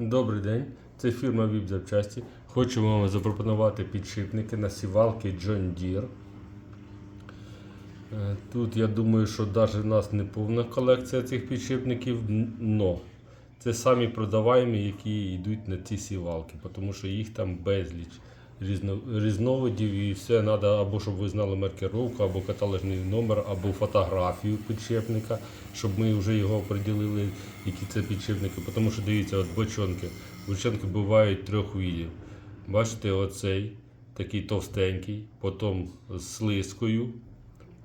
Добрий день, це фірма VIP Запчасті. Хочу вам запропонувати підшипники на сівалки John Deere. Е, Тут я думаю, що навіть в нас не повна колекція цих підшипників, но це самі продаваємо, які йдуть на ці сівалки, тому що їх там безліч різновидів і все треба або щоб ви знали маркировку, або каталожний номер, або фотографію підшипника, щоб ми вже його оприділили, які це підшипники. Тому що дивіться, от бочонки. Бочонки бувають трьох видів. Бачите, оцей такий товстенький, потім з слизкою.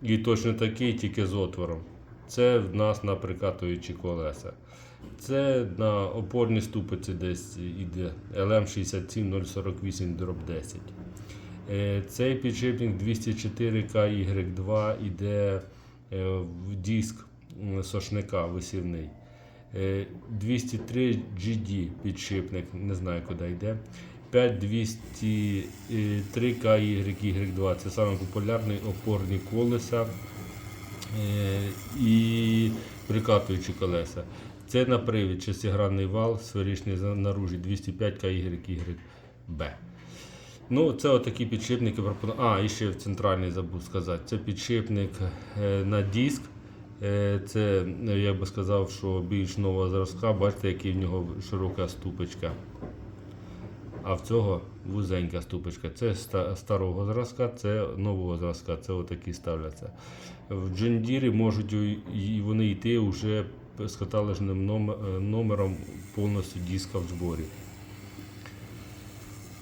І точно такий, тільки з отвором. Це в нас на прикатуючі колеса. Це на опорній ступиці десь іде LM67048 дроб 10. Е, Цей підшипник 204KY2 іде е, в диск сошника висівний. Е, 203 GD підшипник, не знаю куди йде. 5203 KY2 це саме популярний опорні колеса е, і прикатуючі колеса. Це на привід шестигранний вал, сферичний наружі 205 KYYB. Ну, це отакі підшипники пропоную. А, і ще центральний забув сказати. Це підшипник е, на диск. Е, Це, я би сказав, що більш нового зразка. Бачите, який в нього широка ступочка. А в цього вузенька ступочка. Це старого зразка, це нового зразка. Це отакі ставляться. В джендірі можуть вони йти вже з каталожним е, номером повністю диска в зборі.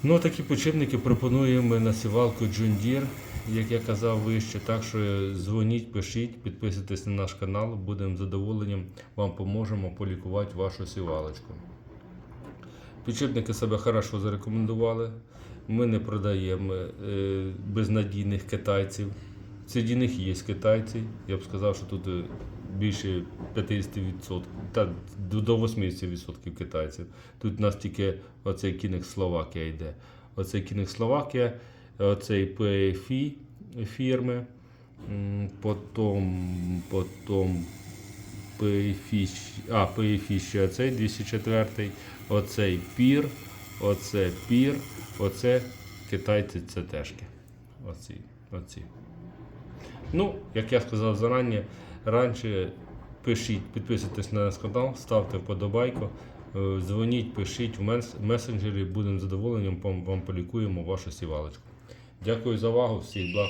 Ну, такі підшипники пропонуємо на сівалку Deere, як я казав вище. Так що дзвоніть, пишіть, підписуйтесь на наш канал. Будемо задоволенням вам поможемо полікувати вашу сівалочку. Підшипники себе хорошо зарекомендували. Ми не продаємо е, безнадійних китайців. Серед них є китайці. Я б сказав, що тут е, більше 50%, та до до 80% китайців. Тут у нас тільки оцей кінець Словакія йде. Оцей кінець Словакія, оцей PFI фірми, потім, потім PFI, а, ще оцей 204, оцей пір, оце пір, оце китайці це тежки. Оці, оці. Ну, як я сказав зарані, раніше пишіть, підписуйтесь на наш канал, ставте вподобайку, е, дзвоніть, пишіть в месенджері, будемо задоволенням вам полікуємо вашу сівалочку. Дякую за увагу, всіх благ.